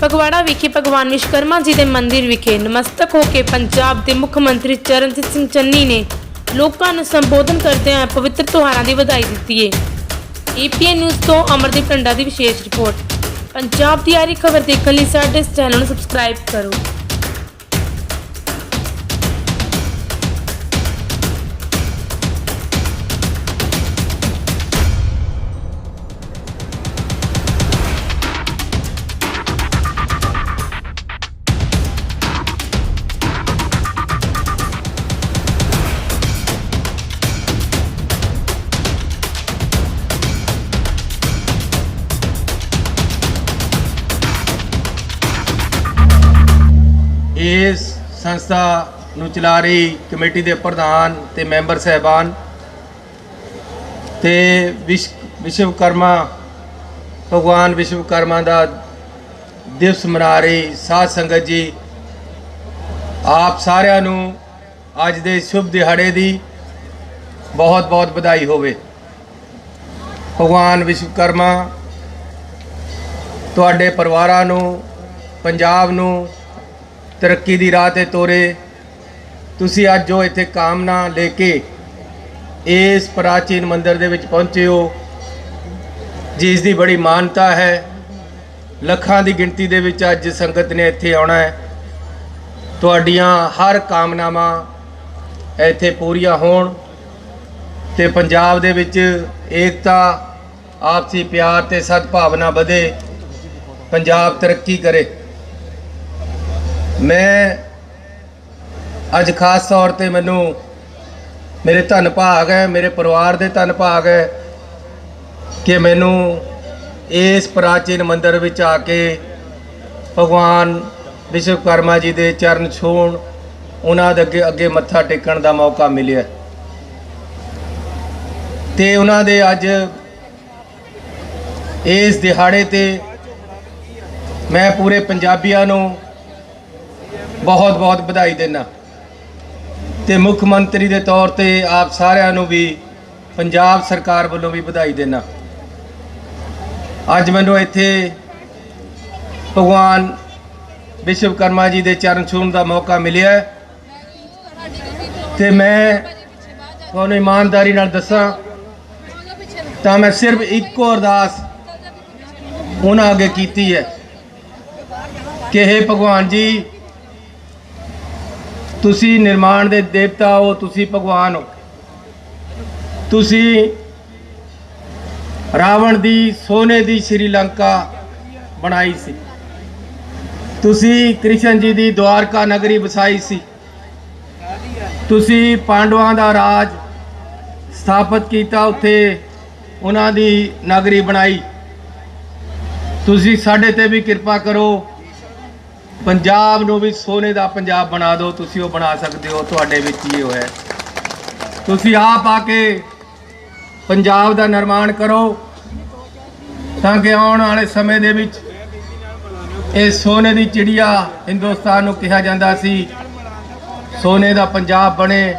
ਫਗਵਾੜਾ ਵਿਖੇ ਭਗਵਾਨ ਵਿਸ਼ਵਕਰਮਾ ਜੀ ਦੇ ਮੰਦਿਰ ਵਿਖੇ ਨਮਸਤਕ ਹੋ ਕੇ ਪੰਜਾਬ ਦੇ ਮੁੱਖ ਮੰਤਰੀ ਚਰਨਜੀਤ ਸਿੰਘ ਚੰਨੀ ਨੇ ਲੋਕਾਂ ਨੂੰ ਸੰਬੋਧਨ ਕਰਦਿਆਂ ਹੋਏ ਪਵਿੱਤਰ ਤਿਉਹਾਰਾਂ ਦੀ ਵਧਾਈ ਦਿੱਤੀ ਹੈ ਏਪੀਐਨ ਨਿਊਜ਼ ਤੋਂ ਅਮਰਦੀਪ ਟੰਡਾ ਦੀ ਵਿਸ਼ੇਸ਼ ਰਿਪੋਰਟ। ਪੰਜਾਬ ਦੀ ਆਰੀ ਖਬਰ ਦੇਖਣ ਲਈ ਸਾਡੇ ਇਸ ਚੈਨਲ ਨੂੰ ਸਬਸਕ੍ਰਾਈਬ ਕਰੋ। ਇਸ ਸੰਸਥਾ ਨੂੰ ਚਲਾ ਰਹੀ ਕਮੇਟੀ ਦੇ ਪ੍ਰਧਾਨ ਤੇ ਮੈਂਬਰ ਸਹਿਬਾਨ ਤੇ ਵਿਸ਼- ਵਿਸ਼ਵਕਰਮਾ, ਭਗਵਾਨ ਵਿਸ਼ਵਕਰਮਾ ਦਾ ਦਿਵਸ ਮਨਾ ਰਹੀ ਸਾਧ ਸੰਗਤ ਜੀ। ਆਪ ਸਾਰਿਆਂ ਨੂੰ ਅੱਜ ਦੇ ਸ਼ੁਭ ਦਿਹਾੜੇ ਦੀ ਬਹੁਤ ਬਹੁਤ ਵਧਾਈ ਹੋਵੇ। ਭਗਵਾਨ ਵਿਸ਼ਵਕਰਮਾ, ਤੁਹਾਡੇ ਪਰਿਵਾਰਾਂ ਨੂੰ, ਪੰਜਾਬ ਨੂੰ ਤਰੱਕੀ ਦੀ ਰਾਹ ਤੇ ਤੋਰੇ। ਤੁਸੀਂ ਅੱਜ ਜੋ ਇੱਥੇ ਕਾਮਨਾ ਲੈ ਕੇ ਇਸ ਪ੍ਰਾਚੀਨ ਮੰਦਿਰ ਦੇ ਵਿੱਚ ਪਹੁੰਚੇ ਹੋ, ਜਿਸ ਦੀ ਬੜੀ ਮਾਨਤਾ ਹੈ। ਲੱਖਾਂ ਦੀ ਗਿਣਤੀ ਦੇ ਵਿੱਚ ਅੱਜ ਸੰਗਤ ਨੇ ਇੱਥੇ ਆਉਣਾ ਹੈ। ਤੁਹਾਡੀਆਂ ਹਰ ਕਾਮਨਾਵਾਂ ਇੱਥੇ ਪੂਰੀਆਂ ਹੋਣ ਤੇ ਪੰਜਾਬ ਦੇ ਵਿੱਚ ਏਕਤਾ, ਆਪਸੀ ਪਿਆਰ ਤੇ ਸਦਭਾਵਨਾ ਵਧੇ। ਪੰਜਾਬ ਤਰੱਕੀ ਕਰੇ। ਮੈਂ ਅੱਜ ਖਾਸ ਤੌਰ ਤੇ ਮੈਨੂੰ ਮੇਰੇ ਧੰਨ ਭਾਗ ਹੈ, ਮੇਰੇ ਪਰਿਵਾਰ ਦੇ ਧੰਨ ਭਾਗ ਹੈ ਕਿ ਮੈਨੂੰ ਇਸ ਪ੍ਰਾਚੀਨ ਮੰਦਿਰ ਵਿੱਚ ਆ ਕੇ ਭਗਵਾਨ ਵਿਸ਼ਵਕਰਮਾ ਜੀ ਦੇ ਚਰਨ ਛੂਹਣ, ਉਹਨਾਂ ਦੇ ਅੱਗੇ ਅੱਗੇ ਮੱਥਾ ਟੇਕਣ ਦਾ ਮੌਕਾ ਮਿਲਿਆ। ਤੇ ਉਹਨਾਂ ਦੇ ਅੱਜ ਇਸ ਦਿਹਾੜੇ ਤੇ ਮੈਂ ਪੂਰੇ ਪੰਜਾਬੀਆਂ ਨੂੰ ਬਹੁਤ ਬਹੁਤ ਵਧਾਈ ਦਿੰਦਾ ਤੇ ਮੁੱਖ ਮੰਤਰੀ ਦੇ ਤੌਰ ਤੇ ਆਪ ਸਾਰਿਆਂ ਨੂੰ ਵੀ ਪੰਜਾਬ ਸਰਕਾਰ ਵੱਲੋਂ ਵੀ ਵਧਾਈ ਦਿੰਦਾ ਅੱਜ ਮੈਨੂੰ ਇੱਥੇ ਭਗਵਾਨ ਵਿਸ਼ਵਕਰਮਾ ਜੀ ਦੇ ਚਰਨ ਛੂਹਣ ਦਾ ਮੌਕਾ ਮਿਲਿਆ ਹੈ। ਤੇ ਮੈਂ ਤੁਹਾਨੂੰ ਇਮਾਨਦਾਰੀ ਨਾਲ ਦੱਸਾਂ, ਤਾਂ ਮੈਂ ਸਿਰਫ ਇੱਕੋ ਅਰਦਾਸ ਉਹਨਾਂ ਅੱਗੇ ਕੀਤੀ ਹੈ ਕਿ हे ਭਗਵਾਨ ਜੀ ਤੁਸੀਂ ਨਿਰਮਾਣ ਦੇ ਦੇਵਤਾ ਹੋ, ਤੁਸੀਂ ਭਗਵਾਨ ਹੋ। ਤੁਸੀਂ ਰਾਵਣ ਦੀ, ਸੋਨੇ ਦੀ ਸ਼੍ਰੀਲੰਕਾ ਬਣਾਈ ਸੀ। ਤੁਸੀਂ ਕ੍ਰਿਸ਼ਨ ਜੀ ਦੀ ਦਵਾਰਕਾ ਨਗਰੀ ਵਸਾਈ ਸੀ। ਤੁਸੀਂ ਪਾਂਡਵਾਂ ਦਾ ਰਾਜ ਸਥਾਪਿਤ ਕੀਤਾ, ਉੱਥੇ ਉਹਨਾਂ ਦੀ ਨਗਰੀ ਬਣਾਈ। ਤੁਸੀਂ ਸਾਡੇ ਤੇ ਵੀ ਕਿਰਪਾ ਕਰੋ। ਪੰਜਾਬ ਨੂੰ ਵੀ ਸੋਨੇ ਦਾ ਪੰਜਾਬ ਬਣਾ ਦਿਓ, ਤੁਸੀਂ ਉਹ ਬਣਾ ਸਕਦੇ ਹੋ, ਤੁਹਾਡੇ ਵਿੱਚ ਹੀ ਉਹ ਹੈ। ਤੁਸੀਂ ਆਪ ਆ ਕੇ ਪੰਜਾਬ ਦਾ ਨਿਰਮਾਣ ਕਰੋ, ਤਾਂ ਕਿ ਆਉਣ ਵਾਲੇ ਸਮੇਂ ਦੇ ਵਿੱਚ ਇਹ ਸੋਨੇ ਦੀ ਚਿੜੀਆ ਹਿੰਦੁਸਤਾਨ ਨੂੰ ਕਿਹਾ ਜਾਂਦਾ ਸੀ, ਸੋਨੇ ਦਾ ਪੰਜਾਬ ਬਣੇ।